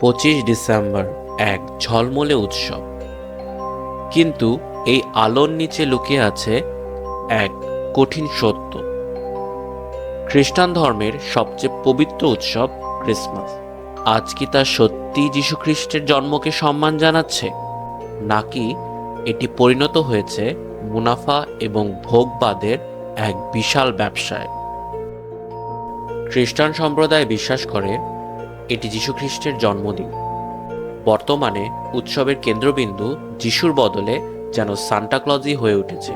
পঁচিশ ডিসেম্বর এক ঝলমলে উৎসব। কিন্তু এই আলোর নিচে লুকিয়ে আছে এক কঠিন সত্য। খ্রিস্টান ধর্মের সবচেয়ে পবিত্র উৎসব ক্রিসমাস। আজ কি তা সত্যি যীশু খ্রিস্টের জন্মকে সম্মান জানাচ্ছে? নাকি এটি পরিণত হয়েছে মুনাফা এবং ভোগবাদের এক বিশাল ব্যবসায়? খ্রিস্টান সম্প্রদায় বিশ্বাস করে এটি যীশুখ্রিস্টের জন্মদিন। বর্তমানে উৎসবের কেন্দ্রবিন্দু যিশুর বদলে যেন সান্টাক্লজই হয়ে উঠেছে।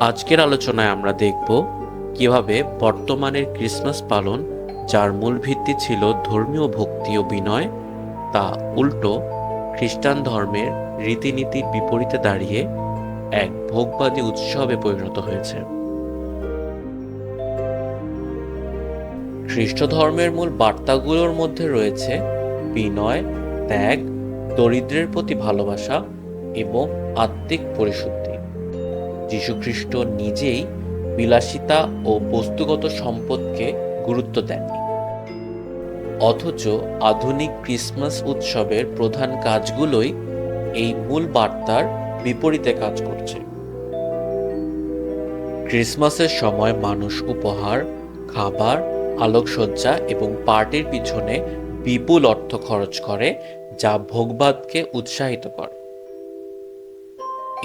আজকের আলোচনায় আমরা দেখব কীভাবে বর্তমানের ক্রিসমাস পালন, যার মূল ভিত্তি ছিল ধর্মীয় ভক্তি ও বিনয়, তা উল্টো খ্রিস্টান ধর্মের রীতিনীতির বিপরীতে দাঁড়িয়ে এক ভোগবাদী উৎসবে পরিণত হয়েছে। খ্রিস্ট ধর্মের মূল বার্তাগুলোর মধ্যে রয়েছে বিনয়, ত্যাগ, দরিদ্রের প্রতি ভালোবাসা এবং আত্মিক পরিশুদ্ধি। যীশুখ্রিস্ট নিজেই বিলাসিতা ও বস্তুগত সম্পদকে গুরুত্ব দেননি অথচ আধুনিক ক্রিসমাস উৎসবের প্রধান কাজগুলোই এই মূল বার্তার বিপরীতে কাজ করছে। ক্রিসমাসের সময় মানুষ উপহার, খাবার আলোকসজ্জা এবং পার্টির পিছনে বিপুল অর্থ খরচ করে, যা ভোগবাদকে উৎসাহিত করে।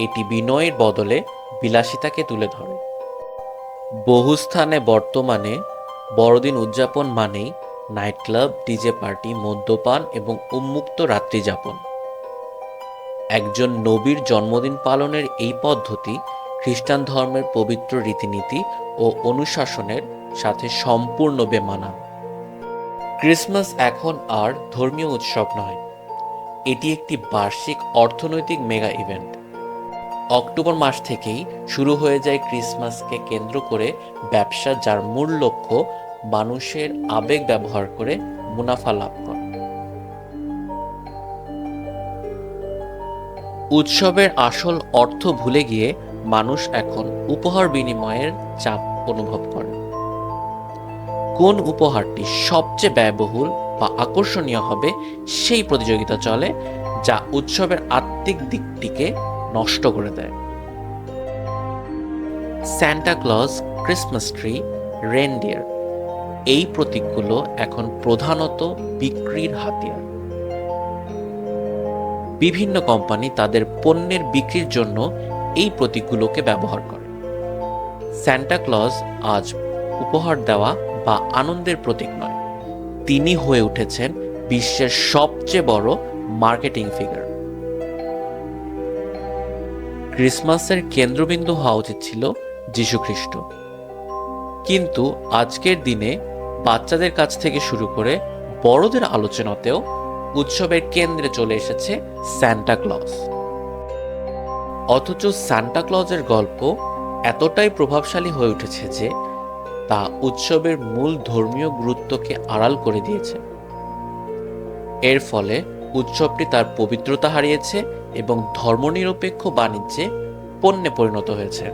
এটি বিনয়ের বদলে বিলাসিতাকে তুলে ধরে। বহু স্থানে বর্তমানে বড়দিন উদযাপন মানেই নাইট ক্লাব ডিজে পার্টি, মদ্যপান এবং উন্মুক্ত রাত্রিযাপন একজন নবীর জন্মদিন পালনের এই পদ্ধতি খ্রিস্টান ধর্মের পবিত্র রীতিনীতি ও অনুশাসনের সাথে সম্পূর্ণ বেমানা। ক্রিসমাস এখন আর ধর্মীয় উৎসব নয়। এটি একটি বার্ষিক অর্থনৈতিক মেগা ইভেন্ট। অক্টোবর মাস থেকেই শুরু হয়ে যায় ক্রিসমাসকে কেন্দ্র করে ব্যবসা যার মূল লক্ষ্য মানুষের আবেগ ব্যবহার করে মুনাফা লাভ করা। উৎসবের আসল অর্থ ভুলে গিয়ে মানুষ এখন উপহার বিনিময়ের চাপ অনুভব করে। কোন উপহারটি সবচেয়ে ব্যয়বহুল বা আকর্ষণীয় হবে সেই প্রতিযোগিতা চলে, যা উৎসবের আত্মিক দিকটিকে নষ্ট করে দেয়। Santa Claus Christmas tree reindeer এই প্রতীকগুলো এখন প্রধানত বিক্রির হাতিয়ার। বিভিন্ন কোম্পানি তাদের পণ্যের বিক্রির জন্য এই প্রতীকগুলোকে ব্যবহার করে। স্যান্টা ক্লজ আজ উপহার দেওয়া বা আনন্দের প্রতীক নয়। তিনি হয়ে উঠেছেন বিশ্বের সবচেয়ে বড় মার্কেটিং ফিগার। ক্রিসমাসের কেন্দ্রবিন্দু হওয়া উচিত ছিল যীশুখ্রিস্ট। কিন্তু আজকের দিনে বাচ্চাদের কাছ থেকে শুরু করে বড়দের আলোচনাতেও উৎসবের কেন্দ্রে চলে এসেছে স্যান্টা ক্লজ। অথচ সান্টা ক্লজের গল্প এতটাই প্রভাবশালী হয়ে উঠেছে যে তা উৎসবের মূল ধর্মীয় গুরুত্বকে আড়াল করে দিয়েছে। এর ফলে উৎসবটি তার পবিত্রতা হারিয়েছে এবং ধর্মনিরপেক্ষ বাণিজ্যে পণ্যে পরিণত হয়েছে।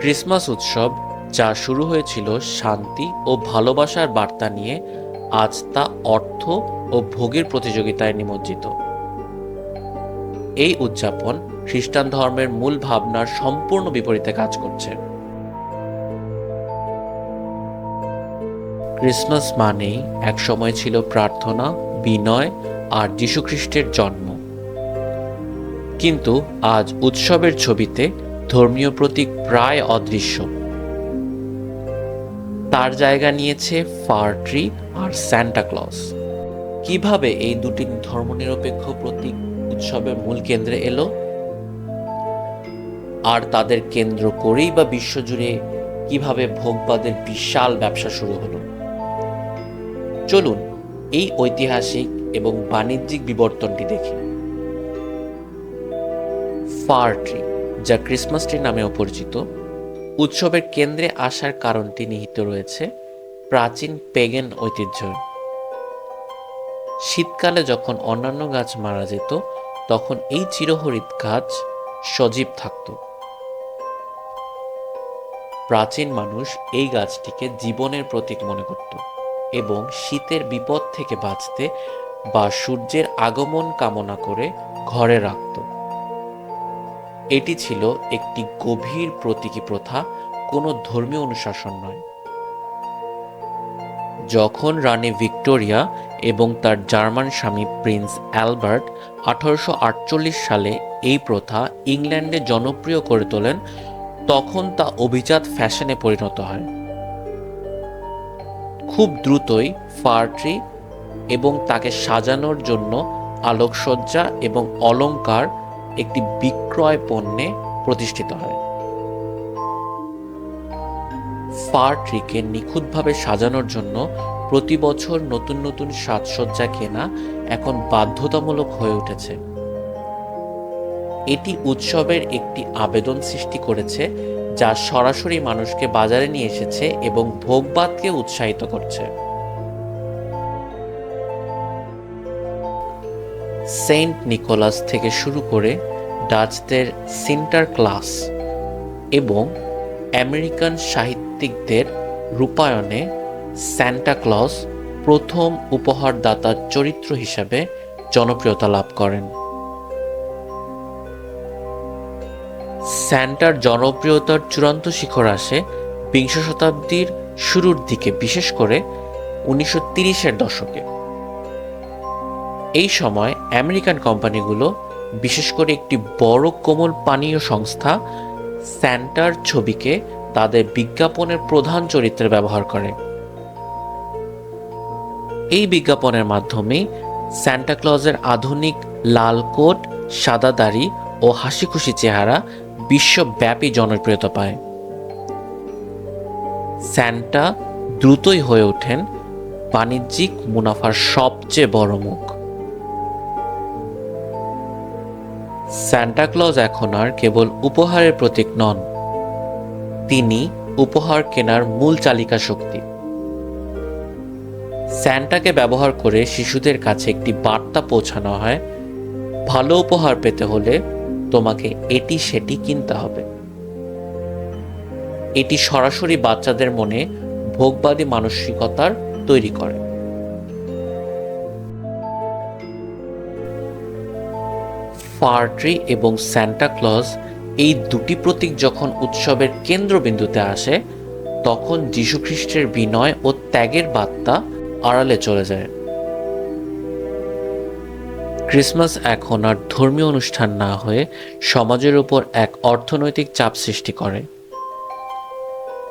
ক্রিসমাস উৎসব, যা শুরু হয়েছিল শান্তি ও ভালোবাসার বার্তা নিয়ে, আজ তা অর্থ ও ভোগের প্রতিযোগিতায় নিমজ্জিত। এই উদযাপন খ্রিস্টান ধর্মের মূল ভাবনার সম্পূর্ণ বিপরীতে কাজ করছে। ক্রিসমাস মানেই এক সময় ছিল প্রার্থনা, বিনয় আর যীশুখ্রিস্টের জন্ম। কিন্তু আজ উৎসবের ছবিতে ধর্মীয় প্রতীক প্রায় অদৃশ্য। তার জায়গা নিয়েছে ফার ট্রি আর স্যান্টা ক্লজ কীভাবে এই দুটি ধর্মনিরপেক্ষ প্রতীক উৎসবের মূল কেন্দ্রে এলো। আর তাদের কেন্দ্র করেই বা বিশ্বজুড়ে কীভাবে ভোগবাদের বিশাল ব্যবসা শুরু হলো। চলুন এই ঐতিহাসিক এবং বাণিজ্যিক বিবর্তনটি দেখি। ফার ট্রি যা ক্রিসমাস ট্রি নামেও পরিচিত, উৎসবের কেন্দ্রে আসার কারণটি নিহিত রয়েছে প্রাচীন পেগেন ঐতিহ্য। শীতকালে যখন অন্যান্য গাছ মারা যেত, তখন এই চিরহরিৎ গাছ সজীব থাকত। প্রাচীন মানুষ এই গাছটিকে জীবনের প্রতীক মনে করত এবং শীতের বিপদ থেকে বাঁচতে বা সূর্যের আগমন কামনা করে ঘরে রাখত। এটি ছিল একটি গভীর প্রতীকী প্রথা, কোনো ধর্মীয় অনুশাসন নয়। যখন রানী ভিক্টোরিয়া এবং তার জার্মান স্বামী প্রিন্স অ্যালবার্ট আঠারোশো আটচল্লিশ সালে এই প্রথা ইংল্যান্ডে জনপ্রিয় করে তোলেন, তখন তা অভিজাত ফ্যাশনে পরিণত হয়। খুব দ্রুতই ফার্ট্রি এবং তাকে সাজানোর জন্য আলোকসজ্জা এবং অলঙ্কার একটি বিক্রয় পণ্যে প্রতিষ্ঠিত হয়। ফার ট্রিকে নিখুঁতভাবে সাজানোর জন্য প্রতি বছর নতুন নতুন সাজসজ্জা কেনা এখন বাধ্যতামূলক হয়ে উঠেছে। এটি উৎসবের একটি আবেদন সৃষ্টি করেছে, যা সরাসরি মানুষকে বাজারে নিয়ে এসেছে এবং ভোগবাদকে উৎসাহিত করছে। সেন্ট নিকোলাস থেকে শুরু করে ডাচদের সিন্টার ক্লাস এবং আমেরিকান সাহিত্যিকদের রূপায়ণে স্যান্টা ক্লজ প্রথম উপহারদাতার চরিত্র হিসাবে জনপ্রিয়তা লাভ করেন। স্যান্টার জনপ্রিয়তার চূড়ান্ত শিখর আসে বিংশ শতাব্দীর শুরুর দিকে, বিশেষ করে উনিশশো তিরিশের দশকে। এই সময় আমেরিকান কোম্পানিগুলো, বিশেষ করে একটি বড় কোমল পানীয় সংস্থা স্যান্টার ছবিকে তাদের বিজ্ঞাপনের প্রধান চরিত্রে ব্যবহার করে। এই বিজ্ঞাপনের মাধ্যমে স্যান্টা ক্লজের আধুনিক লাল কোট, সাদা দাড়ি ও হাসি খুশি চেহারা বিশ্বব্যাপী জনপ্রিয়তা পায়। স্যান্টা দ্রুতই হয়ে ওঠেন বাণিজ্যিক মুনাফার সবচেয়ে বড় মুখ। স্যান্টা ক্লজ এখন আর কেবল উপহারের প্রতীক নন তিনি উপহার কেনার মূল চালিকা শক্তি। স্যান্টাকে ব্যবহার করে শিশুদের কাছে একটি বার্তা পৌঁছানো হয়, ভালো উপহার পেতে হলে তোমাকে এটি সেটি কিনতে হবে। এটি সরাসরি বাচ্চাদের মনে ভোগবাদী মানসিকতার তৈরি করে। ফার্ট্রি এবং স্যান্টা ক্লজ এই দুটি প্রতীক যখন উৎসবের কেন্দ্রবিন্দুতে আসে, তখন যীশুখ্রিস্টের বিনয় ও ত্যাগের বার্তা আড়ালে চলে যায়। ক্রিসমাস এখন আর ধর্মীয় অনুষ্ঠান না হয়ে সমাজের উপর এক অর্থনৈতিক চাপ সৃষ্টি করে।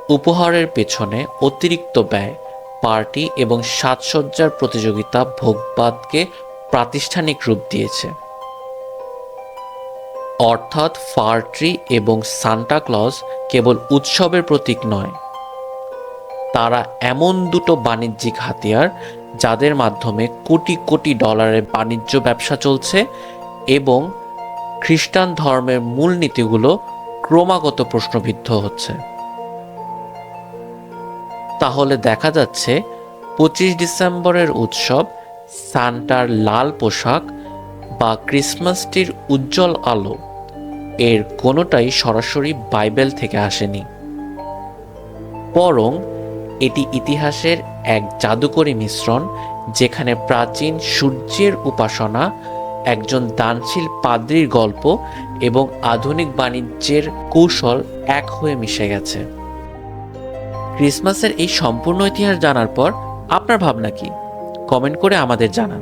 উপহারের পেছনে অতিরিক্ত ব্যয়, পার্টি এবং সাজসজ্জার প্রতিযোগিতা ভোগবাদকে প্রাতিষ্ঠানিক রূপ দিয়েছে। অর্থাৎ ফার্ট্রি এবং সান্টা ক্লজ কেবল উৎসবের প্রতীক নয়। তারা এমন দুটো বাণিজ্যিক হাতিয়ার যাদের মাধ্যমে কোটি কোটি ডলারের বাণিজ্য ব্যবসা চলছে এবং খ্রিস্টান ধর্মের মূলনীতিগুলো ক্রমাগত প্রশ্নবিদ্ধ হচ্ছে। তাহলে দেখা যাচ্ছে পঁচিশ ডিসেম্বরের উৎসব সান্টার লাল পোশাক বা ক্রিসমাসটির উজ্জ্বল আলো, এর কোনোটাই সরাসরি বাইবেল থেকে আসেনি। বরং এটি ইতিহাসের এক জাদুকরী মিশ্রণ, যেখানে প্রাচীন সূর্যের উপাসনা, একজন দানশীল পাদ্রির গল্প এবং আধুনিক বাণিজ্যের কৌশল এক হয়ে মিশে গেছে। ক্রিসমাসের এই সম্পূর্ণ ইতিহাস জানার পর আপনার ভাবনা কি? কমেন্ট করে আমাদের জানান।